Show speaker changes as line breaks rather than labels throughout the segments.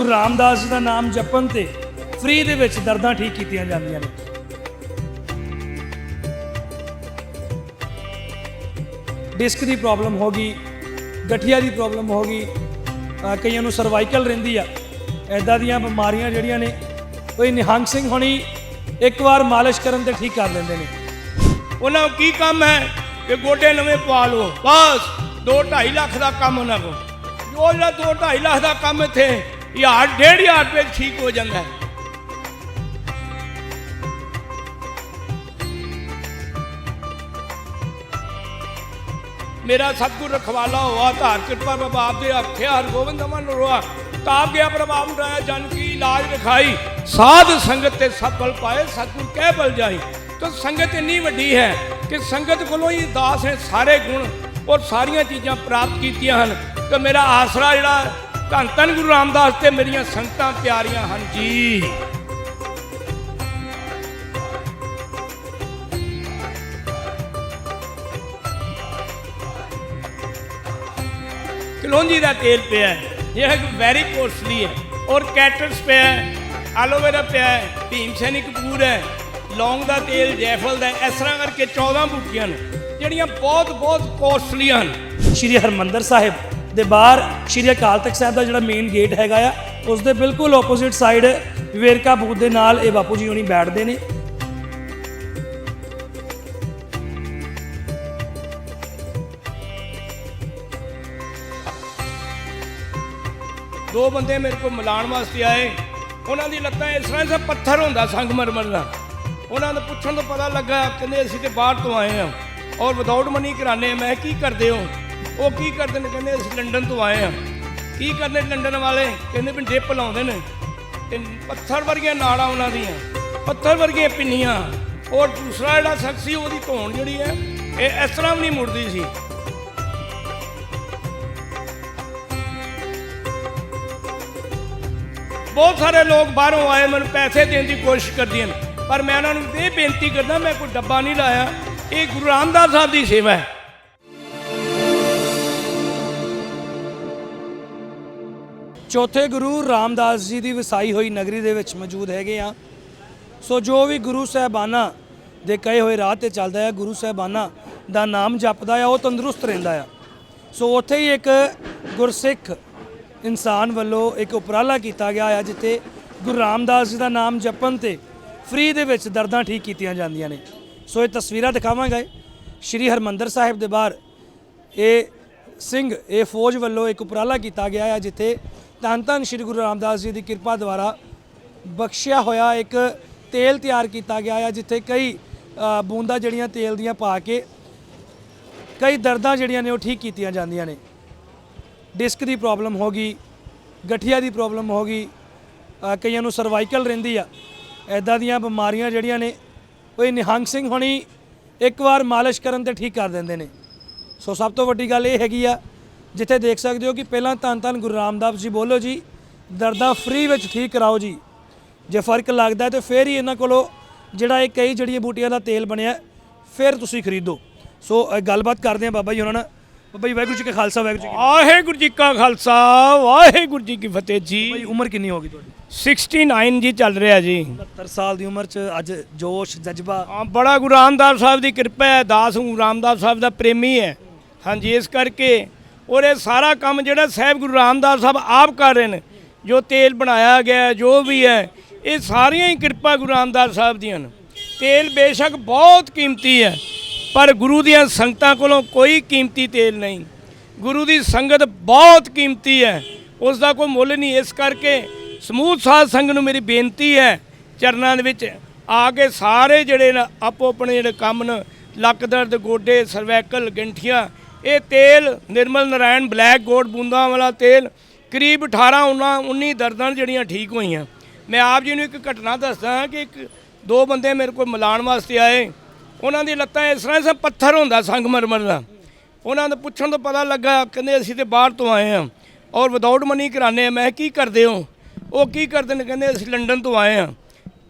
ਗੁਰੂ ਰਾਮਦਾਸ ਜੀ ਦਾ ਨਾਮ ਜਪਣ ਤੇ ਫ੍ਰੀ ਦੇ ਵਿੱਚ ਦਰਦਾਂ ਠੀਕ ਕੀਤੀਆਂ ਜਾਂਦੀਆਂ ਨੇ। ਡਿਸਕ ਦੀ ਪ੍ਰੋਬਲਮ ਹੋ ਗਈ, ਗਠੀਆ ਦੀ ਪ੍ਰੋਬਲਮ ਹੋ ਗਈ ਕਈਆਂ ਨੂੰ ਸਰਵਾਈਕਲ ਰਹਿੰਦੀ ਆ। ਐਦਾਂ ਦੀਆਂ ਬਿਮਾਰੀਆਂ ਜਿਹੜੀਆਂ ਨੇ, ਕੋਈ ਨਿਹੰਗ ਸਿੰਘ ਹੋਣੀ ਇੱਕ ਵਾਰ ਮਾਲਿਸ਼ ਕਰਨ ਤੇ ਠੀਕ ਕਰ ਲੈਂਦੇ ਨੇ।
ਉਹਨਾਂ ਨੂੰ ਕੀ ਕੰਮ ਹੈ ਕਿ ਗੋਡੇ ਨਵੇਂ ਪਵਾ ਲਓ ਬਸ 2.5 ਲੱਖ ਦਾ ਕੰਮ ਉਹਨਾਂ ਕੋਲ। ਜੋ ਜਿਹੜਾ 2.5 ਲੱਖ ਦਾ ਕੰਮ ਇੱਥੇ ਹਜ਼ਾਰ ਡੇਢ ਹਜ਼ਾਰ ਰੁਪਏ ਠੀਕ ਹੋ ਜਾਂਦਾ ਹੈ। ਮੇਰਾ ਸਤਿਗੁਰ ਰਖਵਾਲਾ ਹੋਆ, ਧਾਰ ਕਿਰਪਾ ਪ੍ਰਭਾਵ ਦੇ ਆਖੇ ਹਰ ਗੋਬਿੰਦ ਮਨ ਰੋਆ। ਤਾਪ ਗਿਆ ਪ੍ਰਭਾਵ ਰਾਇਆ ਜਨ ਕੀ ਇਲਾਜ ਰਖਾਈ। ਸਾਧ ਸੰਗਤ ਤੇ ਸਭ ਬਲ ਪਾਏ, ਸਤਿਗੁਰ ਕਹਿ ਬਲ ਜਾਈ। ਤਾਂ ਸੰਗਤ ਇੰਨੀ ਵੱਡੀ ਹੈ ਕਿ ਸੰਗਤ ਕੋਲੋਂ ਹੀ ਦਾਸ ਨੇ ਸਾਰੇ ਗੁਣ ਔਰ ਸਾਰੀਆਂ ਚੀਜ਼ਾਂ ਪ੍ਰਾਪਤ ਕੀਤੀਆਂ ਹਨ। ਤੇ ਮੇਰਾ ਆਸਰਾ ਜਿਹੜਾ ਧੰਨ ਧੰਨ ਗੁਰੂ ਰਾਮਦਾਸ ਤੇ ਮੇਰੀਆਂ ਸੰਗਤਾਂ ਪਿਆਰੀਆਂ ਹਨ ਜੀ। ਕਲੋਂਜੀ ਦਾ ਤੇਲ ਪਿਆ ਹੈ ਜਿਹੜਾ ਕਿ ਵੈਰੀ ਕੋਸਟਲੀ ਹੈ, ਔਰ ਕੈਟਰਸ ਪਿਆ ਹੈ, ਐਲੋਵੇਰਾ ਪਿਆ ਹੈ ਭੀਮ ਸੈਨੀ ਕਪੂਰ ਹੈ, ਲੌਂਗ ਦਾ ਤੇਲ, ਜੈਫਲ ਦਾ, ਇਸ ਤਰ੍ਹਾਂ ਕਰਕੇ 14 ਬੂਟੀਆਂ ਨੇ, ਜਿਹੜੀਆਂ ਬਹੁਤ ਬਹੁਤ ਕੋਸਟਲੀ ਹਨ।
ਸ਼੍ਰੀ ਹਰਮੰਦਰ ਸਾਹਿਬ ਦੇ ਬਾਹਰ ਸ਼੍ਰੀ ਅਕਾਲ ਤਖਤ ਸਾਹਿਬ ਦਾ ਜਿਹੜਾ ਮੇਨ ਗੇਟ ਹੈਗਾ ਆ ਉਸ ਦੇ ਬਿਲਕੁਲ ਆਪੋਜ਼ਿਟ ਸਾਈਡ ਵਿਵੇਰਕਾ ਬੂਥ ਦੇ ਨਾਲ ਇਹ ਬਾਪੂ ਜੀ ਹੁਣੀ ਬੈਠਦੇ ਨੇ।
ਦੋ ਬੰਦੇ ਮੇਰੇ ਕੋਲ ਮਿਲਾਉਣ ਵਾਸਤੇ ਆਏ। ਉਹਨਾਂ ਦੀ ਲੱਤਾਂ ਇਸ ਤਰ੍ਹਾਂ ਸਭ ਪੱਥਰ ਹੁੰਦਾ ਸੰਗਮਰਮਰ ਦਾ। ਉਹਨਾਂ ਨੂੰ ਪੁੱਛਣ ਤੋਂ ਪਤਾ ਲੱਗਾ, ਕਹਿੰਦੇ ਅਸੀਂ ਤੇ ਬਾਹਰ ਤੋਂ ਆਏ ਹਾਂ। ਔਰ ਵਿਦਆਊਟ ਮਨੀ ਕਰਾਣੇ ਮੈਂ ਕੀ ਕਰਦੇ ਹੋ? ਉਹ ਕੀ ਕਰਦੇ ਨੇ? ਕਹਿੰਦੇ ਅਸੀਂ ਲੰਡਨ ਤੋਂ ਆਏ ਹਾਂ। ਕੀ ਕਰਦੇ ਲੰਡਨ ਵਾਲੇ? ਕਹਿੰਦੇ ਵੀ ਡਿਪ ਲਾਉਂਦੇ ਨੇ। ਤੇ ਪੱਥਰ ਵਰਗੀਆਂ ਨਾੜਾਂ ਉਹਨਾਂ ਦੀਆਂ। ਪੱਥਰ ਵਰਗੀਆਂ ਪਿੰਨੀਆਂ। ਔਰ ਦੂਸਰਾ ਜਿਹੜਾ ਸ਼ਖਸ ਸੀ, ਉਹਦੀ ਧੌਣ ਜਿਹੜੀ ਹੈ, ਇਹ ਇਸ ਤਰ੍ਹਾਂ ਵੀ ਨਹੀਂ ਮੁੜਦੀ ਸੀ। ਬਹੁਤ ਸਾਰੇ ਲੋਕ ਬਾਹਰੋਂ ਆਏ, ਮੈਨੂੰ ਪੈਸੇ ਦੇਣ ਦੀ ਕੋਸ਼ਿਸ਼ ਕਰਦੀਆਂ ਨੇ। ਪਰ ਮੈਂ ਉਹਨਾਂ ਨੂੰ ਇਹ ਬੇਨਤੀ ਕਰਦਾ, ਮੈਂ ਕੋਈ ਡੱਬਾ ਨਹੀਂ ਲਾਇਆ। ਇਹ ਗੁਰੂ ਰਾਮਦਾਸ ਸਾਹਿਬ ਦੀ ਸੇਵਾ ਹੈ।
ਚੌਥੇ ਗੁਰੂ ਰਾਮਦਾਸ ਜੀ ਦੀ ਵਸਾਈ ਹੋਈ ਨਗਰੀ ਦੇ ਵਿੱਚ ਮੌਜੂਦ ਹੈਗੇ ਆ। ਸੋ ਜੋ ਵੀ ਗੁਰੂ ਸਾਹਿਬਾਨਾਂ ਦੇ ਕਹੇ ਹੋਏ ਰਾਹ ਤੇ ਚੱਲਦਾ ਹੈ ਗੁਰੂ ਸਾਹਿਬਾਨਾਂ ਦਾ ਨਾਮ ਜਪਦਾ ਆ, ਉਹ ਤੰਦਰੁਸਤ ਰਹਿੰਦਾ ਆ। ਸੋ ਉੱਥੇ ਹੀ ਇੱਕ ਗੁਰਸਿੱਖ ਇਨਸਾਨ ਵੱਲੋਂ ਇੱਕ ਉਪਰਾਲਾ ਕੀਤਾ ਗਿਆ ਆ, ਜਿੱਥੇ ਗੁਰੂ ਰਾਮਦਾਸ ਜੀ ਦਾ ਨਾਮ ਜਪਣ ਤੇ ਫ੍ਰੀ ਦੇ ਵਿੱਚ ਦਰਦਾਂ ਠੀਕ ਕੀਤੀਆਂ ਜਾਂਦੀਆਂ ਨੇ। ਸੋ ਇਹ ਤਸਵੀਰਾਂ ਦਿਖਾਵਾਂਗੇ। ਸ਼੍ਰੀ ਹਰਮੰਦਰ ਸਾਹਿਬ ਦੇ ਬਾਹਰ ਇਹ ਸਿੰਘ ਇਹ ਫੌਜ ਵੱਲੋਂ ਇੱਕ ਉਪਰਾਲਾ ਕੀਤਾ ਗਿਆ ਹੈ ਜਿੱਥੇ ਧੰਨ ਧੰਨ ਸ਼੍ਰੀ ਗੁਰੂ ਰਾਮਦਾਸ ਜੀ ਦੀ ਕਿਰਪਾ ਦੁਆਰਾ ਬਖਸ਼ਿਆ ਹੋਇਆ ਇੱਕ ਤੇਲ ਤਿਆਰ ਕੀਤਾ ਗਿਆ ਹੈ ਜਿੱਥੇ ਕਈ ਅ, ਬੂੰਦਾਂ ਜਿਹੜੀਆਂ ਤੇਲ ਦੀਆਂ ਪਾ ਕੇ ਕਈ ਦਰਦਾਂ ਜਿਹੜੀਆਂ ਨੇ ਉਹ ਠੀਕ ਕੀਤੀਆਂ ਜਾਂਦੀਆਂ ਨੇ। ਡਿਸਕ ਦੀ ਪ੍ਰੋਬਲਮ ਹੋ ਗਈ ਗਠੀਆ ਦੀ ਪ੍ਰੋਬਲਮ ਹੋ ਗਈ ਕਈਆਂ ਨੂੰ ਸਰਵਾਈਕਲ ਰਹਿੰਦੀ ਆ ਐਦਾਂ ਦੀਆਂ ਬਿਮਾਰੀਆਂ ਜਿਹੜੀਆਂ ਨੇ ਕੋਈ ਨਿਹੰਗ ਸਿੰਘ ਹੋਣੀ ਇੱਕ ਵਾਰ ਮਾਲਿਸ਼ ਕਰਨ ਤੇ ਠੀਕ ਕਰ ਦਿੰਦੇ ਨੇ। ਸੋ ਸਭ ਤੋਂ ਵੱਡੀ ਗੱਲ ਇਹ ਹੈਗੀ ਆ ਜਿੱਥੇ ਦੇਖ ਸਕਦੇ ਹੋ ਕਿ ਪਹਿਲਾਂ ਧੰਨ ਧੰਨ ਗੁਰੂ ਰਾਮਦਾਸ ਜੀ ਬੋਲੋ ਜੀ ਦਰਦਾਂ ਫ੍ਰੀ ਵਿੱਚ ਠੀਕ ਕਰਾਓ ਜੀ। ਜੇ ਫ਼ਰਕ ਲੱਗਦਾ ਤੇ ਫਿਰ ਹੀ ਇਹਨਾਂ ਕੋਲੋਂ ਜਿਹੜਾ ਇਹ ਕਈ ਜੜੀਆਂ ਬੂਟੀਆਂ ਦਾ ਤੇਲ ਬਣਿਆ ਫਿਰ ਤੁਸੀਂ ਖਰੀਦੋ। ਸੋ ਗੱਲਬਾਤ ਕਰਦੇ ਹਾਂ ਬਾਬਾ ਜੀ ਉਹਨਾਂ ਨਾਲ। ਬਾਬਾ ਜੀ ਵਾਹਿਗੁਰੂ ਜੀ ਕਾ ਖਾਲਸਾ ਵਾਹਿਗੁਰੂ ਜੀ
ਵਾਹਿਗੁਰੂ ਜੀ ਕਾ ਖਾਲਸਾ ਵਾਹਿਗੁਰੂ ਜੀ ਕੀ ਫਤਿਹ ਜੀ।
ਫਤਿਹ। ਉਮਰ ਕਿੰਨੀ ਹੋ ਗਈ ਤੁਹਾਡੀ?
69 ਜੀ ਚੱਲ ਰਿਹਾ ਜੀ।
70 ਸਾਲ ਦੀ ਉਮਰ 'ਚ ਅੱਜ ਜੋਸ਼ ਜਜ਼ਬਾ।
ਹਾਂ ਬੜਾ ਗੁਰੂ ਰਾਮਦਾਸ ਸਾਹਿਬ ਦੀ ਕਿਰਪਾ ਹੈ ਦਾਸ ਗੁਰੂ ਰਾਮਦਾਸ ਸਾਹਿਬ ਦਾ ਪ੍ਰੇਮੀ ਹੈ। ਹਾਂਜੀ, ਇਸ ਕਰਕੇ ਔਰ ਇਹ ਸਾਰਾ ਕੰਮ ਜਿਹੜਾ ਸਾਹਿਬ ਗੁਰੂ ਰਾਮਦਾਸ ਸਾਹਿਬ ਆਪ ਕਰ ਰਹੇ ਨੇ, ਜੋ ਤੇਲ ਬਣਾਇਆ ਗਿਆ, ਜੋ ਵੀ ਹੈ, ਇਹ ਸਾਰੀਆਂ ਹੀ ਕਿਰਪਾ ਗੁਰੂ ਰਾਮਦਾਸ ਸਾਹਿਬ ਦੀਆਂ ਨੇ। ਤੇਲ ਬੇਸ਼ੱਕ ਬਹੁਤ ਕੀਮਤੀ ਹੈ, ਪਰ ਗੁਰੂ ਦੀਆਂ ਸੰਗਤਾਂ ਕੋਲੋਂ ਕੋਈ ਕੀਮਤੀ ਤੇਲ ਨਹੀਂ। ਗੁਰੂ ਦੀ ਸੰਗਤ ਬਹੁਤ ਕੀਮਤੀ ਹੈ, ਉਸ ਦਾ ਕੋਈ ਮੁੱਲ ਨਹੀਂ। ਇਸ ਕਰਕੇ ਸਮੂਹ ਸਾਧ ਸੰਗਤ ਨੂੰ ਮੇਰੀ ਬੇਨਤੀ ਹੈ, ਚਰਨਾਂ ਦੇ ਵਿੱਚ ਆ ਕੇ ਸਾਰੇ ਜਿਹੜੇ ਨੇ ਆਪੋ ਆਪਣੇ ਜਿਹੜੇ ਕੰਮ ਨੇ, ਲੱਕ ਦਰਦ, ਗੋਡੇ ਸਰਵੈਕਲ ਗੰਠੀਆਂ ਇਹ ਤੇਲ ਨਿਰਮਲ ਨਾਰਾਇਣ ਬਲੈਕ ਗੋਡ ਬੂੰਦਾਂ ਵਾਲਾ ਤੇਲ ਕਰੀਬ 18 19 19 ਦਰਦਾਂ ਜਿਹੜੀਆਂ ਠੀਕ ਹੋਈਆਂ। ਮੈਂ ਆਪ ਜੀ ਨੂੰ ਇੱਕ ਘਟਨਾ ਦੱਸਦਾ ਹਾਂ ਕਿ ਇੱਕ ਦੋ ਬੰਦੇ ਮੇਰੇ ਕੋਲ ਮਿਲਾਉਣ ਵਾਸਤੇ ਆਏ। ਉਹਨਾਂ ਦੀ ਲੱਤਾਂ ਇਸ ਤਰ੍ਹਾਂ ਸਭ ਪੱਥਰ ਹੁੰਦਾ ਸੰਗਮਰਮਰ ਦਾ। ਉਹਨਾਂ ਨੂੰ ਪੁੱਛਣ ਤੋਂ ਪਤਾ ਲੱਗਾ, ਕਹਿੰਦੇ ਅਸੀਂ ਤੇ ਬਾਹਰ ਤੋਂ ਆਏ ਹਾਂ ਔਰ ਵਿਦਆਊਟ ਮਨੀ ਕਰਾਣੇ ਮੈਂ ਕੀ ਕਰਦੇ ਹੋ? ਉਹ ਕੀ ਕਰਦੇ ਨੇ? ਕਹਿੰਦੇ ਅਸੀਂ ਲੰਡਨ ਤੋਂ ਆਏ ਹਾਂ।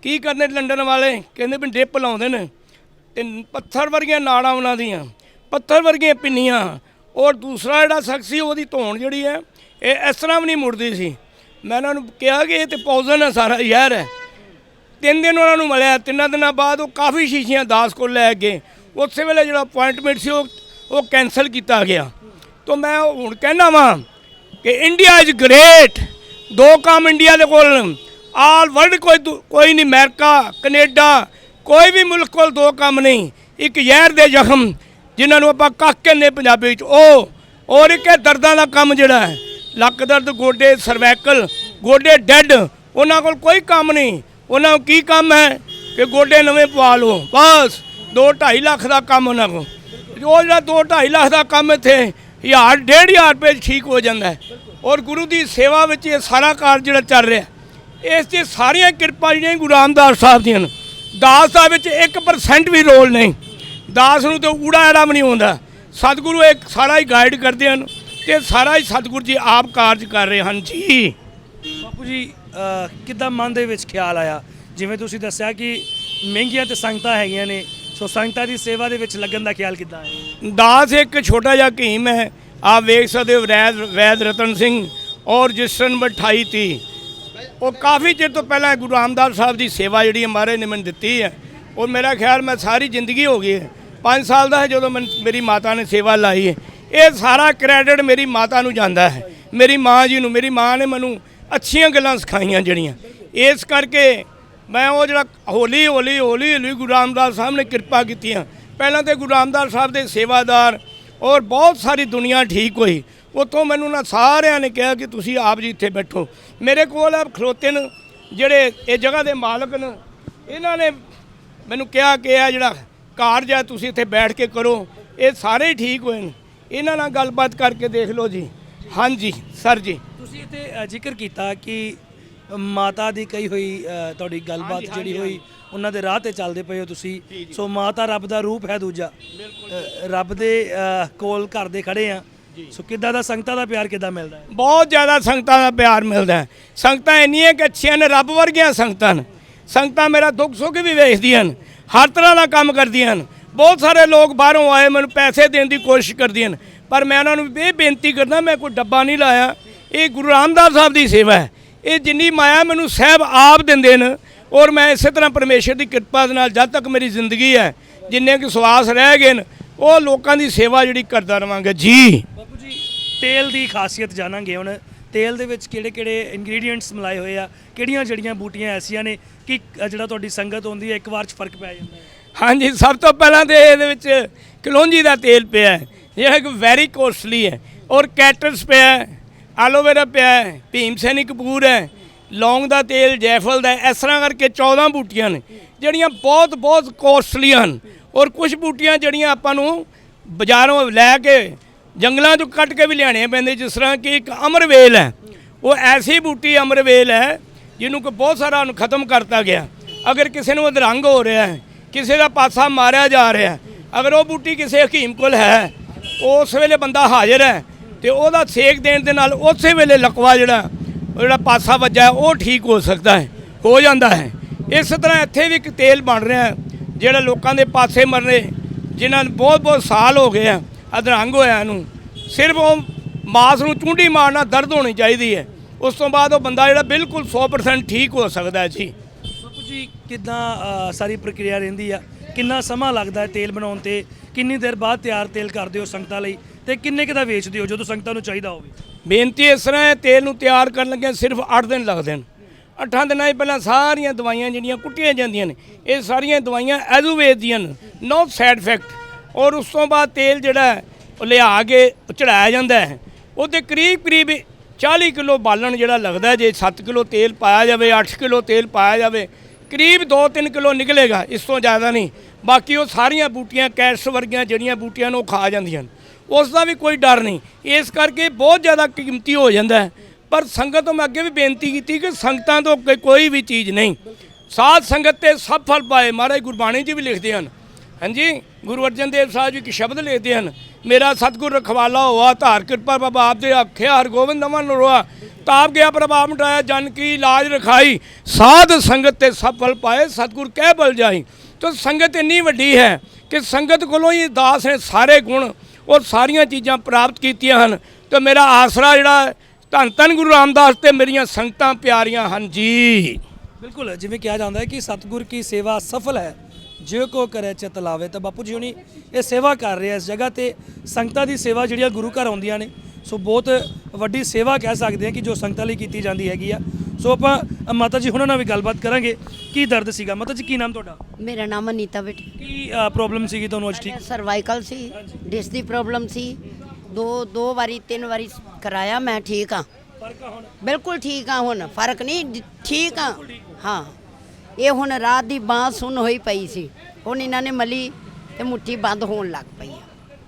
ਕੀ ਕਰਦੇ ਲੰਡਨ ਵਾਲੇ? ਕਹਿੰਦੇ ਵੀ ਡਿਪ ਲਾਉਂਦੇ ਨੇ। ਤੇ ਪੱਥਰ ਵਰਗੀਆਂ ਨਾੜਾਂ ਉਹਨਾਂ ਦੀਆਂ। ਪੱਥਰ ਵਰਗੀਆਂ ਪਿੰਨੀਆਂ। ਔਰ ਦੂਸਰਾ ਜਿਹੜਾ ਸ਼ਖਸ ਸੀ, ਉਹਦੀ ਧੌਣ ਜਿਹੜੀ ਹੈ, ਇਹ ਇਸ ਤਰ੍ਹਾਂ ਵੀ ਨਹੀਂ ਮੁੜਦੀ ਸੀ। ਮੈਂ ਉਹਨਾਂ ਨੂੰ ਕਿਹਾ ਕਿ ਇਹ ਤੇ ਪੌਜ਼ਨ ਹੈ, ਸਾਰਾ ਜ਼ਹਿਰ ਹੈ। ਤਿੰਨ ਦਿਨ ਉਹਨਾਂ ਨੂੰ ਮਿਲਿਆ। ਤਿੰਨਾਂ ਦਿਨਾਂ ਬਾਅਦ ਉਹ ਕਾਫੀ ਸ਼ੀਸ਼ੀਆਂ ਦਾਸ ਕੋਲ ਲੈ ਗਏ ਉਸੇ ਵੇਲੇ ਜਿਹੜਾ ਅਪਾਇੰਟਮੈਂਟ ਸੀ, ਉਹ ਉਹ ਕੈਨਸਲ ਕੀਤਾ ਗਿਆ। ਤੋਂ ਮੈਂ ਹੁਣ ਕਹਿਣਾ ਵਾਂ ਕਿ ਇੰਡੀਆ ਇਜ਼ ਗ੍ਰੇਟ ਦੋ ਕੰਮ ਇੰਡੀਆ ਦੇ ਕੋਲ। ਆਲ ਵਰਲਡ ਕੋਈ ਦੂ- ਕੋਈ ਨਹੀਂ ਅਮਰੀਕਾ ਕੈਨੇਡਾ ਕੋਈ ਵੀ ਮੁਲਕ ਕੋਲ ਦੋ ਕੰਮ ਨਹੀਂ। ਇੱਕ ਜ਼ਹਿਰ ਦੇ ਜ਼ਖਮ ਜਿਨ੍ਹਾਂ ਨੂੰ ਆਪਾਂ ਕੱਕ ਕਹਿੰਦੇ ਪੰਜਾਬੀ ਵਿੱਚ, ਉਹ ਔਰ ਇੱਕ ਇਹ ਦਰਦਾਂ ਦਾ ਕੰਮ ਜਿਹੜਾ ਹੈ, ਲੱਕ ਦਰਦ, ਗੋਡੇ ਸਰਵੈਕਲ, ਗੋਡੇ ਡੈੱਡ, ਉਹਨਾਂ ਕੋਲ ਕੋਈ ਕੰਮ ਨਹੀਂ। ਉਹਨਾਂ ਨੂੰ ਕੀ ਕੰਮ ਹੈ? ਕਿ ਗੋਡੇ ਨਵੇਂ ਪਵਾ ਲਓ। ਬਸ 2.5 ਲੱਖ ਦਾ ਕੰਮ ਉਹਨਾਂ ਕੋਲ। ਉਹ ਜਿਹੜਾ 2.5 ਲੱਖ ਦਾ ਕੰਮ ਇੱਥੇ, ਹਜ਼ਾਰ, ਡੇਢ ਹਜ਼ਾਰ ਰੁਪਏ 'ਚ ਠੀਕ ਹੋ ਜਾਂਦਾ ਔਰ ਗੁਰੂ ਦੀ ਸੇਵਾ ਵਿੱਚ ਇਹ ਸਾਰਾ ਕਾਰਜ ਜਿਹੜਾ ਚੱਲ ਰਿਹਾ ਇਸ 'ਚ ਸਾਰੀਆਂ ਕਿਰਪਾ ਜਿਹੜੀਆਂ ਗੁਰੂ ਰਾਮਦਾਸ ਸਾਹਿਬ ਦੀਆਂ ਨੇ, ਦਾਸ ਸਾਹਿਬ ਵਿੱਚ 1% ਵੀ ਰੋਲ ਨਹੀਂ। ਦਾਸ ਨੂੰ ਤੇ ਊੜਾ ਐੜਾ ਵੀ ਨਹੀਂ ਹੁੰਦਾ ਸਤਿਗੁਰੂ ਇੱਕ ਸਾਰਾ ਹੀ ਗਾਈਡ ਕਰਦੇ ਹਨ ਤੇ ਸਾਰਾ ਹੀ ਸਤਿਗੁਰੂ ਜੀ ਆਪ ਕਾਰਜ ਕਰ ਰਹੇ ਹਨ ਜੀ।
ਬਾਪੂ ਜੀ ਕਿੱਦਾਂ ਮਨ ਦੇ ਵਿੱਚ ਖਿਆਲ ਆਇਆ? ਜਿਵੇਂ ਤੁਸੀਂ ਦੱਸਿਆ ਕਿ ਮਹਿੰਗੀਆਂ ਤੇ ਸੰਗਤਾਂ ਹੈਗੀਆਂ ਨੇ ਸੋ ਸੰਗਤਾਂ ਦੀ ਸੇਵਾ ਦੇ ਵਿੱਚ ਲੱਗਣ ਦਾ ਖਿਆਲ ਕਿੱਦਾਂ ਹੈ
ਦਾਸ ਇੱਕ ਛੋਟਾ ਜਿਹਾ ਕੀਮ ਹੈ। ਆਪ ਵੇਖ ਸਕਦੇ ਹੋ ਵੈਦ ਵੈਦ ਰਤਨ ਸਿੰਘ ਔਰ ਜਸ਼ਨ 28 30 ਉਹ ਕਾਫੀ ਚਿਰ ਤੋਂ ਪਹਿਲਾਂ ਗੁਰੂ ਰਾਮਦਾਸ ਸਾਹਿਬ ਦੀ ਸੇਵਾ ਜਿਹੜੀ ਮਹਾਰਾਜ ਨੇ ਮੈਨੂੰ ਦਿੱਤੀ ਹੈ। ਔਰ ਮੇਰਾ ਖਿਆਲ ਮੈਂ ਸਾਰੀ ਜ਼ਿੰਦਗੀ ਹੋ ਗਈ ਹੈ। 5 ਸਾਲ ਦਾ ਹੈ ਜਦੋਂ ਮੈਂ ਮੇਰੀ ਮਾਤਾ ਨੇ ਸੇਵਾ ਲਾਈ ਹੈ। ਇਹ ਸਾਰਾ ਕ੍ਰੈਡਿਟ ਮੇਰੀ ਮਾਤਾ ਨੂੰ ਜਾਂਦਾ ਹੈ। ਮੇਰੀ ਮਾਂ ਜੀ ਨੂੰ, ਮੇਰੀ ਮਾਂ ਨੇ ਮੈਨੂੰ ਅੱਛੀਆਂ ਗੱਲਾਂ ਸਿਖਾਈਆਂ ਜਿਹੜੀਆਂ। ਇਸ ਕਰਕੇ ਮੈਂ ਉਹ ਜਿਹੜਾ ਹੌਲੀ ਹੌਲੀ ਹੌਲੀ ਹੌਲੀ ਗੁਰੂ ਰਾਮਦਾਸ ਸਾਹਿਬ ਨੇ ਕਿਰਪਾ ਕੀਤੀਆਂ। ਪਹਿਲਾਂ ਤੇ ਗੁਰੂ ਰਾਮਦਾਸ ਸਾਹਿਬ ਦੇ ਸੇਵਾਦਾਰ ਔਰ ਬਹੁਤ ਸਾਰੀ ਦੁਨੀਆ ਠੀਕ ਹੋਈ। ਉੱਥੋਂ ਮੈਨੂੰ ਨਾ ਸਾਰਿਆਂ ਨੇ ਕਿਹਾ ਕਿ ਤੁਸੀਂ ਆਪ ਜੀ ਇੱਥੇ ਬੈਠੋ। ਮੇਰੇ ਕੋਲ ਆ ਖਲੋਤੇ ਨੇ ਜਿਹੜੇ ਇਹ ਜਗ੍ਹਾ ਦੇ ਮਾਲਕ ਨੇ। ਇਹਨਾਂ ਨੇ ਮੈਨੂੰ ਕਿਹਾ ਕਿ ਇਹ ਜਿਹੜਾ ਕਾਰਜ ਹੈ ਤੁਸੀਂ ਇੱਥੇ ਬੈਠ ਕੇ ਕਰੋ ਇਹ ਸਾਰੇ ਠੀਕ ਹੋਏ ਨੇ। ਇਹਨਾਂ ਨਾਲ ਗੱਲਬਾਤ ਕਰਕੇ ਦੇਖ ਲਓ ਜੀ। ਹਾਂਜੀ ਸਰ ਜੀ।
ਤੁਸੀਂ ਇੱਥੇ ਜ਼ਿਕਰ ਕੀਤਾ ਕਿ ਮਾਤਾ ਦੀ ਕਹੀ ਹੋਈ ਤੁਹਾਡੀ ਗੱਲਬਾਤ ਜਿਹੜੀ ਹੋਈ ਉਹਨਾਂ ਦੇ ਰਾਹ ਤੇ ਚੱਲਦੇ ਪਏ ਹੋ ਤੁਸੀਂ। ਸੋ ਮਾਤਾ ਰੱਬ ਦਾ ਰੂਪ ਹੈ ਦੂਜਾ। ਰੱਬ ਦੇ ਕੋਲ ਘਰ ਦੇ ਖੜੇ ਆ। ਸੋ ਕਿੱਦਾਂ ਦਾ ਸੰਗਤਾਂ ਦਾ ਪਿਆਰ ਕਿੱਦਾਂ ਮਿਲਦਾ ਹੈ?
ਬਹੁਤ ਜ਼ਿਆਦਾ ਸੰਗਤਾਂ ਦਾ ਪਿਆਰ ਮਿਲਦਾ ਹੈ। ਸੰਗਤਾਂ ਇੰਨੀਆਂ ਕਿ ਅੱਛੀਆਂ ਨੇ ਰੱਬ ਵਰਗੀਆਂ ਸੰਗਤਾਂ ਨੇ। ਸੰਗਤਾਂ ਮੇਰਾ ਦੁੱਖ ਸੁੱਖ ਵੀ ਵੇਖਦੀਆਂ ਨੇ। ਹਰ ਤਰ੍ਹਾਂ ਦਾ ਕੰਮ ਕਰਦੀਆਂ ਹਨ। ਬਹੁਤ ਸਾਰੇ ਲੋਕ ਬਾਹਰੋਂ ਆਏ, ਮੈਨੂੰ ਪੈਸੇ ਦੇਣ ਦੀ ਕੋਸ਼ਿਸ਼ ਕਰਦੀਆਂ ਹਨ। ਪਰ ਮੈਂ ਉਹਨਾਂ ਨੂੰ ਇਹ ਬੇਨਤੀ ਕਰਦਾ, ਮੈਂ ਕੋਈ ਡੱਬਾ ਨਹੀਂ ਲਾਇਆ। ਇਹ ਗੁਰੂ ਰਾਮਦਾਸ ਸਾਹਿਬ ਦੀ ਸੇਵਾ ਹੈ। ਇਹ ਜਿੰਨੀ ਮਾਇਆ ਮੈਨੂੰ ਸਾਹਿਬ ਆਪ ਦਿੰਦੇ ਨੇ ਔਰ ਮੈਂ ਇਸੇ ਤਰ੍ਹਾਂ ਪਰਮੇਸ਼ਰ ਦੀ ਕਿਰਪਾ ਦੇ ਨਾਲ ਜਦ ਤੱਕ ਮੇਰੀ ਜ਼ਿੰਦਗੀ ਹੈ, ਜਿੰਨੇ ਕਿ ਸਵਾਸ ਰਹਿ ਗਏ ਨੇ ਉਹ ਲੋਕਾਂ ਦੀ ਸੇਵਾ ਜਿਹੜੀ ਕਰਦਾ ਰਵਾਂਗਾ। ਜੀ।
ਬਾਪੂ ਜੀ, ਤੇਲ ਦੀ ਖਾਸੀਅਤ ਜਾਣਾਂਗੇ ਹੁਣ। ਤੇਲ ਦੇ ਵਿੱਚ ਕਿਹੜੇ ਕਿਹੜੇ ਇੰਗਰੀਡੀਅੰਟਸ ਮਿਲਾਏ ਹੋਏ ਆ, ਕਿਹੜੀਆਂ ਜੜੀਆਂ ਬੂਟੀਆਂ ਐਸੀਆਂ ਨੇ ਕਿ ਜਿਹੜਾ ਤੁਹਾਡੀ ਸੰਗਤ ਹੁੰਦੀ ਹੈ, ਇੱਕ ਵਾਰ ਚ ਫ਼ਰਕ ਪੈ ਜਾਂਦਾ ਹੈ?
ਹਾਂਜੀ, ਸਭ ਤੋਂ ਪਹਿਲਾਂ ਤੇ ਇਹਦੇ ਵਿੱਚ ਕਲੋਂਜੀ ਦਾ ਤੇਲ ਪਿਆ ਹੈ। ਜਿਹੜਾ ਕਿ ਵੈਰੀ ਕੋਸਟਲੀ ਹੈ। ਔਰ ਕੈਟਰਸ ਪਿਆ ਹੈ, ਐਲੋਵੇਰਾ ਪਿਆ ਹੈ ਭੀਮ ਸੈਨੀ ਕਪੂਰ ਹੈ, ਲੌਂਗ ਦਾ ਤੇਲ, ਜੈਫਲ ਦਾ, ਇਸ ਤਰ੍ਹਾਂ ਕਰਕੇ 14 ਬੂਟੀਆਂ ਨੇ, ਜਿਹੜੀਆਂ ਬਹੁਤ ਬਹੁਤ ਕੋਸਟਲੀ ਹਨ। ਔਰ ਕੁਝ ਬੂਟੀਆਂ ਜਿਹੜੀਆਂ ਆਪਾਂ ਨੂੰ ਬਾਜ਼ਾਰੋਂ ਲੈ ਕੇ ਜੰਗਲਾਂ ਚੋਂ ਕੱਟ ਕੇ ਵੀ ਲਿਆਣੀਆਂ ਪੈਂਦੀਆਂ ਜਿਸ ਤਰ੍ਹਾਂ ਕਿ ਇੱਕ ਅਮਰਵੇਲ ਹੈ। ਉਹ ਐਸੀ ਬੂਟੀ ਅਮਰਵੇਲ ਹੈ, ਜਿਹਨੂੰ ਕਿ ਬਹੁਤ ਸਾਰਾ ਨੂੰ ਖਤਮ ਕਰਤਾ ਗਿਆ। ਅਗਰ ਕਿਸੇ ਨੂੰ ਅਧਰੰਗ ਹੋ ਰਿਹਾ ਹੈ, ਕਿਸੇ ਦਾ ਪਾਸਾ ਮਾਰਿਆ ਜਾ ਰਿਹਾ ਅਗਰ ਉਹ ਬੂਟੀ ਕਿਸੇ ਹਕੀਮ ਕੋਲ ਹੈ ਉਸ ਵੇਲੇ ਬੰਦਾ ਹਾਜ਼ਰ ਹੈ ਤੇ ਉਹਦਾ ਸੇਕ ਦੇਣ ਦੇ ਨਾਲ ਉਸੇ ਵੇਲੇ ਲਕਵਾ ਜਿਹੜਾ ਜਿਹੜਾ ਪਾਸਾ ਵੱਜਾ ਉਹ ਠੀਕ ਹੋ ਸਕਦਾ ਹੈ, ਹੋ ਜਾਂਦਾ ਹੈ। ਇਸ ਤਰ੍ਹਾਂ ਇੱਥੇ ਵੀ ਇੱਕ ਤੇਲ ਬਣ ਰਿਹਾ ਜਿਹੜਾ ਲੋਕਾਂ ਦੇ ਪਾਸੇ ਮਰਨੇ, ਜਿਨ੍ਹਾਂ ਨੂੰ ਬਹੁਤ ਬਹੁਤ ਸਾਲ ਹੋ ਗਏ ਆ ਅਧਰੰਗ ਹੋਇਆ ਨੂੰ ਸਿਰਫ ਉਹ ਮਾਸ ਨੂੰ ਚੁੰਡੀ ਮਾਰਨਾ ਦਰਦ ਹੋਣੀ ਚਾਹੀਦੀ ਹੈ। ਉਸ ਤੋਂ ਬਾਅਦ ਉਹ ਬੰਦਾ ਜਿਹੜਾ ਬਿਲਕੁਲ 100% ਠੀਕ ਹੋ ਸਕਦਾ ਹੈ ਜੀ।
ਬਾਪੂ ਜੀ ਕਿੱਦਾਂ ਸਾਰੀ ਪ੍ਰਕਿਰਿਆ ਰਹਿੰਦੀ ਆ? ਕਿੰਨਾ ਸਮਾਂ ਲੱਗਦਾ ਹੈ ਤੇਲ ਬਣਾਉਣ ਤੇ? ਕਿੰਨੀ ਦੇਰ ਬਾਅਦ ਤਿਆਰ ਤੇਲ ਕਰਦੇ ਹੋ ਸੰਗਤਾਂ ਲਈ? ਤੇ ਕਿੰਨੇ ਕੁ ਦਾ ਵੇਚਦੇ ਹੋ ਜਦੋਂ ਸੰਗਤਾਂ ਨੂੰ ਚਾਹੀਦਾ ਹੋਵੇ?
ਬੇਨਤੀ ਇਸ ਤਰ੍ਹਾਂ ਹੈ ਤੇਲ ਨੂੰ ਤਿਆਰ ਕਰਨ ਲੱਗੇ ਸਿਰਫ 8 ਦਿਨ ਲੱਗਦੇ ਨੇ ਅੱਠਾਂ ਦਿਨਾਂ ਹੀ ਪਹਿਲਾਂ ਸਾਰੀਆਂ ਦਵਾਈਆਂ ਜਿਹੜੀਆਂ ਕੁੱਟੀਆਂ ਜਾਂਦੀਆਂ ਨੇ ਇਹ ਸਾਰੀਆਂ ਦਵਾਈਆਂ ਐਜ਼ੂਵੇਦ ਦੀਆਂ ਨੇ। ਨੋ ਸਾਈਡ ਇਫੈਕਟ ਔਰ ਉਸ ਤੋਂ ਬਾਅਦ ਤੇਲ ਜਿਹੜਾ ਉਹ ਲਿਆ ਕੇ ਚੜਾਇਆ ਜਾਂਦਾ ਹੈ। ਉਹਦੇ ਕਰੀਬ ਕਰੀਬ 40 ਕਿਲੋ ਬਾਲਣ ਜਿਹੜਾ ਲੱਗਦਾ ਜੇ 7 ਕਿਲੋ ਤੇਲ ਪਾਇਆ ਜਾਵੇ 8 ਕਿਲੋ ਤੇਲ ਪਾਇਆ ਜਾਵੇ, ਕਰੀਬ 2-3 ਕਿਲੋ ਨਿਕਲੇਗਾ, ਇਸ ਤੋਂ ਜ਼ਿਆਦਾ ਨਹੀਂ। ਬਾਕੀ ਉਹ ਸਾਰੀਆਂ ਬੂਟੀਆਂ, ਕੈਰਸ ਵਰਗੀਆਂ ਜਿਹੜੀਆਂ ਬੂਟੀਆਂ ਨੂੰ, ਉਹ ਖਾ ਜਾਂਦੀਆਂ ਨੇ। ਉਸ ਦਾ ਵੀ ਕੋਈ ਡਰ ਨਹੀਂ। ਇਸ ਕਰਕੇ ਬਹੁਤ ਜ਼ਿਆਦਾ ਕੀਮਤੀ ਹੋ ਜਾਂਦਾ ਪਰ ਸੰਗਤ ਤੋਂ ਮੈਂ ਅੱਗੇ ਵੀ ਬੇਨਤੀ ਕੀਤੀ ਕਿ ਸੰਗਤਾਂ ਤੋਂ ਕੋਈ ਵੀ ਚੀਜ਼ ਨਹੀਂ। ਸਾਧ ਸੰਗਤ ਤੇ ਸਭ ਫਲ ਪਾਏ। ਮਹਾਰਾਜ ਗੁਰਬਾਣੀ ਜੀ ਵੀ ਲਿਖਦੇ ਹਨ ਹਾਂਜੀ, ਗੁਰੂ ਅਰਜਨ ਦੇਵ ਸਾਹਿਬ ਜੀ ਇੱਕ ਸ਼ਬਦ ਲਿਖਦੇ ਹਨ, ਮੇਰਾ ਸਤਿਗੁਰ ਰਖਵਾਲਾ ਹੋਆ, ਧਾਰ ਕਿਰਪਾ ਬਾਬਾ ਆਪ ਦੇ ਆਖਿਆ ਹਰਗੋਬਿੰਦ ਅਮਨ ਰੋਆ। ਤਾਪ ਗਿਆ ਪ੍ਰਭਾਵ ਮਟਾਇਆ, ਜਨ ਕੀ ਲਾਜ ਰਖਾਈ। ਸਾਧ ਸੰਗਤ ਤੇ ਸਭ ਪਾਏ, ਸਤਿਗੁਰ ਕਹਿ ਬਲ ਜਾਈ। ਤਾਂ ਸੰਗਤ ਇੰਨੀ ਵੱਡੀ ਹੈ ਕਿ ਸੰਗਤ ਕੋਲੋਂ ਹੀ ਦਾਸ ਨੇ ਸਾਰੇ ਗੁਣ ਔਰ ਸਾਰੀਆਂ ਚੀਜ਼ਾਂ ਪ੍ਰਾਪਤ ਕੀਤੀਆਂ ਹਨ। ਤੇ ਮੇਰਾ ਆਸਰਾ ਜਿਹੜਾ ਧੰਨ ਧੰਨ ਗੁਰੂ ਰਾਮਦਾਸ ਤੇ ਮੇਰੀਆਂ ਸੰਗਤਾਂ ਪਿਆਰੀਆਂ ਹਨ ਜੀ।
ਬਿਲਕੁਲ, ਜਿਵੇਂ ਕਿਹਾ ਜਾਂਦਾ ਹੈ ਕਿ ਸਤਿਗੁਰ ਕੀ ਸੇਵਾ ਸਫਲ ਹੈ ਜੇ ਕੋ ਕਰੇ ਚਿਤ ਲਾਵੇ ਤਾਂ ਬਾਪੂ ਜੀ ਹੁਣੀ ਇਹ ਸੇਵਾ ਕਰ ਰਹੇ ਆ ਇਸ ਜਗ੍ਹਾ ਤੇ। ਸੰਗਤਾਂ ਦੀ ਸੇਵਾ ਜਿਹੜੀਆਂ ਗੁਰੂ ਘਰ ਆਉਂਦੀਆਂ ਨੇ ਸੋ ਬਹੁਤ ਵੱਡੀ ਸੇਵਾ ਕਹਿ ਸਕਦੇ ਹਾਂ ਕਿ ਜੋ ਸੰਗਤਾਂ ਲਈ ਕੀਤੀ ਜਾਂਦੀ ਹੈਗੀ ਆ। ਸੋ ਆਪਾਂ ਮਾਤਾ ਜੀ ਹੁਣਾਂ ਨਾਲ ਵੀ ਗੱਲਬਾਤ ਕਰਾਂਗੇ ਕੀ ਦਰਦ ਸੀਗਾ? ਮਾਤਾ ਜੀ ਕੀ ਨਾਮ ਤੁਹਾਡਾ?
ਮੇਰਾ ਨਾਮ ਅਨੀਤਾ ਬੇਟੀ।
ਕੀ ਪ੍ਰੋਬਲਮ ਸੀਗੀ ਤੁਹਾਨੂੰ ਅੱਜ ਠੀਕ?
ਸਰਵਾਈਕਲ ਸੀ ਡਿਸ ਦੀ ਪ੍ਰੋਬਲਮ ਸੀ। ਦੋ ਦੋ ਵਾਰੀ ਤਿੰਨ ਵਾਰੀ ਕਰਾਇਆ ਮੈਂ ਠੀਕ ਆ।
ਫ਼ਰਕ ਆ ਹੁਣ?
ਬਿਲਕੁਲ ਠੀਕ ਆ ਹੁਣ ਫ਼ਰਕ ਨਹੀਂ ਠੀਕ ਆ। ਹਾਂ। ਇਹ ਹੁਣ ਰਾਤ ਦੀ ਬਾਹ ਸੁਣ ਹੋਈ ਪਈ ਸੀ। ਹੁਣ ਇਹਨਾਂ ਨੇ ਮਲੀ ਤੇ ਮੁੱਠੀ ਬੰਦ ਹੋਣ ਲੱਗ ਪਈ ਆ।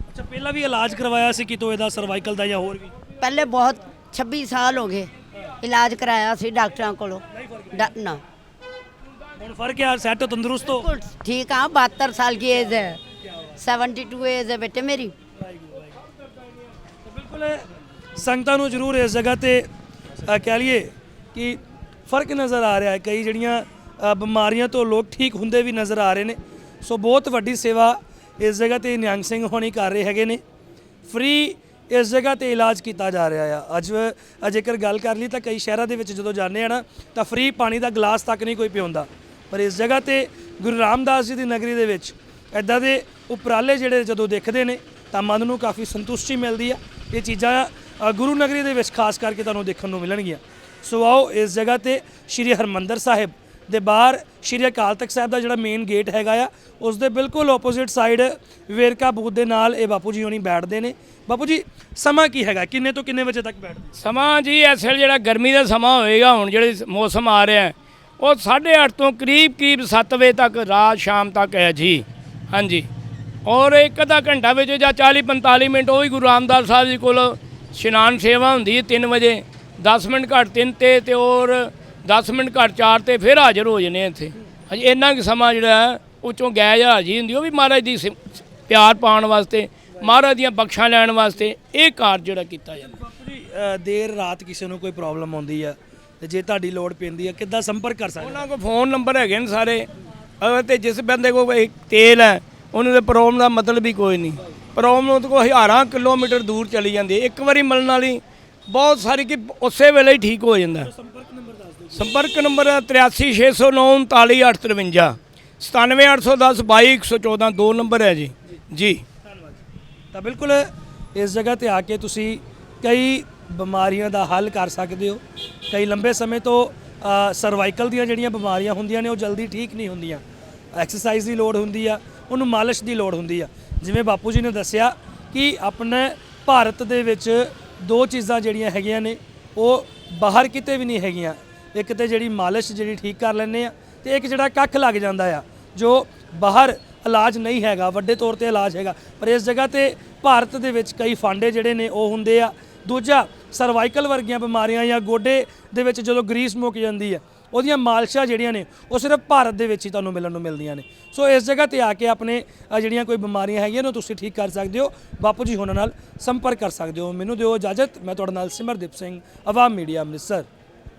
ਅੱਛਾ ਪਹਿਲਾਂ ਵੀ ਇਲਾਜ ਕਰਵਾਇਆ ਸੀ ਕਿਤੋਂ ਇਹਦਾ ਸਰਵਾਈਕਲ ਦਾ ਜਾਂ ਹੋਰ ਵੀ?
ਪਹਿਲੇ ਬਹੁਤ 26 ਸਾਲ ਹੋ ਗਏ ਇਲਾਜ ਕਰਾਇਆ ਸੀ ਡਾਕਟਰਾਂ ਕੋਲੋਂ। ਨਾ।
ਹੁਣ ਫ਼ਰਕ ਆ ਸੈੱਟ ਤੰਦਰੁਸਤ ਹੋ?
ਠੀਕ ਆ 72 ਸਾਲ ਦੀ ਏਜ ਹੈ। 72 ਏਜ ਹੈ ਬੇਟੇ
ਮੇਰੀ। ਬਿਲਕੁਲ ਸੰਗਤਾਂ ਨੂੰ ਜ਼ਰੂਰ ਇਸ ਜਗ੍ਹਾ ਤੇ ਕਹਿ ਲਈਏ ਕਿ ਫ਼ਰਕ ਨਜ਼ਰ ਆ ਰਿਹਾ ਹੈ। ਕਈ ਜਿਹੜੀਆਂ ਬਿਮਾਰੀਆਂ ਤੋਂ ਲੋਕ ਠੀਕ ਹੁੰਦੇ ਵੀ ਨਜ਼ਰ ਆ ਰਹੇ ਨੇ। ਸੋ ਬਹੁਤ ਵੱਡੀ ਸੇਵਾ ਇਸ ਜਗ੍ਹਾ ਤੇ ਨਿਹੰਗ ਸਿੰਘ ਹੋਣੀ ਕਰ ਰਹੇ ਹੈਗੇ ਨੇ। ਫ੍ਰੀ ਇਸ ਜਗ੍ਹਾ ਤੇ ਇਲਾਜ ਕੀਤਾ ਜਾ ਰਿਹਾ ਆ। ਅੱਜ ਜੇਕਰ ਗੱਲ ਕਰ ਲਈ ਤਾਂ ਕਈ ਸ਼ਹਿਰਾਂ ਦੇ ਵਿੱਚ ਜਦੋਂ ਜਾਂਦੇ ਆ ਨਾ, ਤਾਂ ਫ੍ਰੀ ਪਾਣੀ ਦਾ ਗਲਾਸ ਤੱਕ ਨਹੀਂ ਕੋਈ ਪਿਉਂਦਾ। ਪਰ ਇਸ ਜਗ੍ਹਾ ਤੇ ਗੁਰੂ ਰਾਮਦਾਸ ਜੀ ਦੀ ਨਗਰੀ ਦੇ ਵਿੱਚ ਐਦਾਂ ਦੇ ਉਪਰਾਲੇ ਜਿਹੜੇ ਜਦੋਂ ਦੇਖਦੇ ਨੇ, ਤਾਂ ਮਨ ਨੂੰ ਕਾਫੀ ਸੰਤੁਸ਼ਟੀ ਮਿਲਦੀ ਆ। ਇਹ ਚੀਜ਼ਾਂ ਗੁਰੂ ਨਗਰੀ ਦੇ ਵਿੱਚ ਖਾਸ ਕਰਕੇ ਤੁਹਾਨੂੰ ਦੇਖਣ ਨੂੰ ਮਿਲਣਗੀਆਂ। ਸੋ ਆਓ ਇਸ ਜਗ੍ਹਾ ਤੇ ਸ਼੍ਰੀ ਹਰਮੰਦਰ ਸਾਹਿਬ ਦੇ ਬਾਹਰ ਸ਼੍ਰੀ ਅਕਾਲ ਤਖਤ ਸਾਹਿਬ ਦਾ ਜਿਹੜਾ ਮੇਨ ਗੇਟ ਹੈਗਾ ਆ ਉਸ ਦੇ ਬਿਲਕੁਲ ਆਪੋਜ਼ਿਟ ਸਾਈਡ ਵੇਰਕਾ ਬੂਥ ਦੇ ਨਾਲ ਇਹ ਬਾਪੂ ਜੀ ਹੋਣੀ ਬੈਠਦੇ ਨੇ। ਬਾਪੂ ਜੀ ਸਮਾਂ ਕੀ ਹੈਗਾ? ਕਿੰਨੇ ਤੋਂ ਕਿੰਨੇ ਵਜੇ ਤੱਕ ਬੈਠਦੇ?
ਸਮਾਂ ਜੀ ਇਸ ਵੇਲੇ ਜਿਹੜਾ ਗਰਮੀ ਦਾ ਸਮਾਂ ਹੋਏਗਾ ਹੁਣ ਜਿਹੜੇ ਮੌਸਮ ਆ ਰਿਹਾ ਹੈ, ਉਹ 8:30 ਤੋਂ ਕਰੀਬ ਕਰੀਬ 7 ਵਜੇ ਤੱਕ ਰਾਤ ਸ਼ਾਮ ਤੱਕ ਹੈ ਜੀ। ਹਾਂਜੀ। ਔਰ ਇੱਕ ਅੱਧਾ ਘੰਟਾ ਵਿੱਚ ਜਾਂ 40 45 ਮਿੰਟ ਉਹ ਹੀ ਗੁਰੂ ਰਾਮਦਾਸ ਸਾਹਿਬ ਜੀ ਕੋਲ ਇਸ਼ਨਾਨ ਸੇਵਾ ਹੁੰਦੀ ਹੈ 3 ਵਜੇ। 10 ਮਿੰਟ ਘੱਟ 3 ਤੇ ਤੇ ਔਰ 10 ਮਿੰਟ ਘੱਟ 4 ਤੇ ਫਿਰ ਹਾਜ਼ਰ ਹੋ ਜਨੇ ਇੱਥੇ। ਹਾਂਜੀ ਇੰਨਾ ਕੁ ਸਮਾਂ ਜਿਹੜਾ ਹੈ, ਉਹ 'ਚੋਂ ਗੈਜ ਹਾਜ਼ਰੀ ਹੁੰਦੀ ਉਹ ਵੀ ਮਹਾਰਾਜ ਦੀ ਪਿਆਰ ਪਾਉਣ ਵਾਸਤੇ ਮਹਾਰਾਜ ਦੀਆਂ ਬਖਸ਼ਾਂ ਲੈਣ ਵਾਸਤੇ ਇਹ ਕਾਰਜ ਜਿਹੜਾ ਕੀਤਾ ਜਾਂਦਾ।
ਦੇਰ ਰਾਤ ਕਿਸੇ ਨੂੰ ਕੋਈ ਪ੍ਰੋਬਲਮ ਆਉਂਦੀ ਆ ਤੇ ਜੇ ਤੁਹਾਡੀ ਲੋੜ ਪੈਂਦੀ ਆ ਕਿੱਦਾਂ ਸੰਪਰਕ ਕਰ ਸਕਦੇ
ਉਹਨਾਂ ਕੋਲ ਫੋਨ ਨੰਬਰ ਹੈਗੇ ਨੇ ਸਾਰੇ। ਅਗਰ ਤੇ ਜਿਸ ਬੰਦੇ ਕੋਲ ਤੇਲ ਹੈ ਉਹਨੂੰ ਤੇ ਪ੍ਰੋਬਲਮ ਦਾ ਮਤਲਬ ਹੀ ਕੋਈ ਨਹੀਂ। ਪ੍ਰੋਬਲਮ ਉਹ ਕੋਲ ਹਜ਼ਾਰਾਂ ਕਿਲੋਮੀਟਰ ਦੂਰ ਚਲੀ ਜਾਂਦੀ ਇੱਕ ਵਾਰੀ ਮਿਲਣ ਵਾਲੀ ਬਹੁਤ ਸਾਰੀ ਕਿ ਉਸੇ ਵੇਲੇ ਹੀ ਠੀਕ ਹੋ ਜਾਂਦਾ।
ਸੰਪਰਕ ਨੰਬਰ
ਸੰਪਰਕ ਨੰਬਰ 83609 39853 97810 22114 ਦੋ ਨੰਬਰ ਹੈ ਜੀ। ਜੀ।
ਤਾਂ ਬਿਲਕੁਲ ਇਸ ਜਗ੍ਹਾ ਤੇ ਆ ਕੇ ਤੁਸੀਂ ਕਈ ਬਿਮਾਰੀਆਂ ਦਾ ਹੱਲ ਕਰ ਸਕਦੇ ਹੋ। ਕਈ ਲੰਬੇ ਸਮੇਂ ਤੋਂ ਸਰਵਾਈਕਲ ਦੀਆਂ ਜਿਹੜੀਆਂ ਬਿਮਾਰੀਆਂ ਹੁੰਦੀਆਂ ਨੇ, ਉਹ ਜਲਦੀ ਠੀਕ ਨਹੀਂ ਹੁੰਦੀਆਂ। ਐਕਸਰਸਾਈਜ਼ ਦੀ ਲੋੜ ਹੁੰਦੀ ਆ, ਉਹਨੂੰ ਮਾਲਿਸ਼ ਦੀ ਲੋੜ ਹੁੰਦੀ ਆ। ਜਿਵੇਂ ਬਾਪੂ ਜੀ ਨੇ ਦੱਸਿਆ ਕਿ ਆਪਣੇ ਭਾਰਤ ਦੇ ਵਿੱਚ ਦੋ ਚੀਜ਼ਾਂ ਜਿਹੜੀਆਂ ਹੈਗੀਆਂ ਨੇ, ਉਹ ਬਾਹਰ ਕਿਤੇ ਵੀ ਨਹੀਂ ਹੈਗੀਆਂ। ਇੱਕ ਤੇ ਜਿਹੜੀ ਮਾਲਿਸ਼ ਜਿਹੜੀ ਠੀਕ ਕਰ ਲੈਂਦੇ ਆ ਤੇ ਇੱਕ ਜਿਹੜਾ ਕੱਖ ਲੱਗ ਜਾਂਦਾ ਆ, ਜੋ ਬਾਹਰ ਇਲਾਜ ਨਹੀਂ ਹੈਗਾ, ਵੱਡੇ ਤੌਰ ਤੇ ਇਲਾਜ ਹੈਗਾ, ਪਰ ਇਸ ਜਗ੍ਹਾ ਤੇ ਭਾਰਤ ਦੇ ਵਿੱਚ ਕਈ ਫਾਂਡੇ ਜਿਹੜੇ ਨੇ ਉਹ ਹੁੰਦੇ ਆ। ਦੂਜਾ ਸਰਵਾਈਕਲ ਵਰਗੀਆਂ ਬਿਮਾਰੀਆਂ ਜਾਂ ਗੋਡੇ ਦੇ ਵਿੱਚ ਜਦੋਂ ਗਰੀਸ ਮੁੱਕ ਜਾਂਦੀ ਹੈ ਉਹਦੀਆਂ ਮਾਲਸ਼ਾਂ ਜਿਹੜੀਆਂ ਨੇ, ਉਹ ਸਿਰਫ ਭਾਰਤ ਦੇ ਵਿੱਚ ਹੀ ਤੁਹਾਨੂੰ ਮਿਲਣ ਨੂੰ ਮਿਲਦੀਆਂ ਨੇ। ਸੋ ਇਸ ਜਗ੍ਹਾ ਤੇ ਆ ਕੇ ਆਪਣੇ ਜਿਹੜੀਆਂ ਕੋਈ ਬਿਮਾਰੀਆਂ ਹੈਗੀਆਂ ਨੇ ਤੁਸੀਂ ਠੀਕ ਕਰ ਸਕਦੇ ਹੋ। ਬਾਪੂ ਜੀ ਹੁਣਾਂ ਨਾਲ ਸੰਪਰਕ ਕਰ ਸਕਦੇ ਹੋ। ਮੈਨੂੰ ਦਿਓ ਇਜਾਜ਼ਤ। ਮੈਂ ਤੁਹਾਡੇ ਨਾਲ ਸਿਮਰਦੀਪ ਸਿੰਘ ਆਵਾਮ ਮੀਡੀਆ ਅੰਮ੍ਰਿਤਸਰ।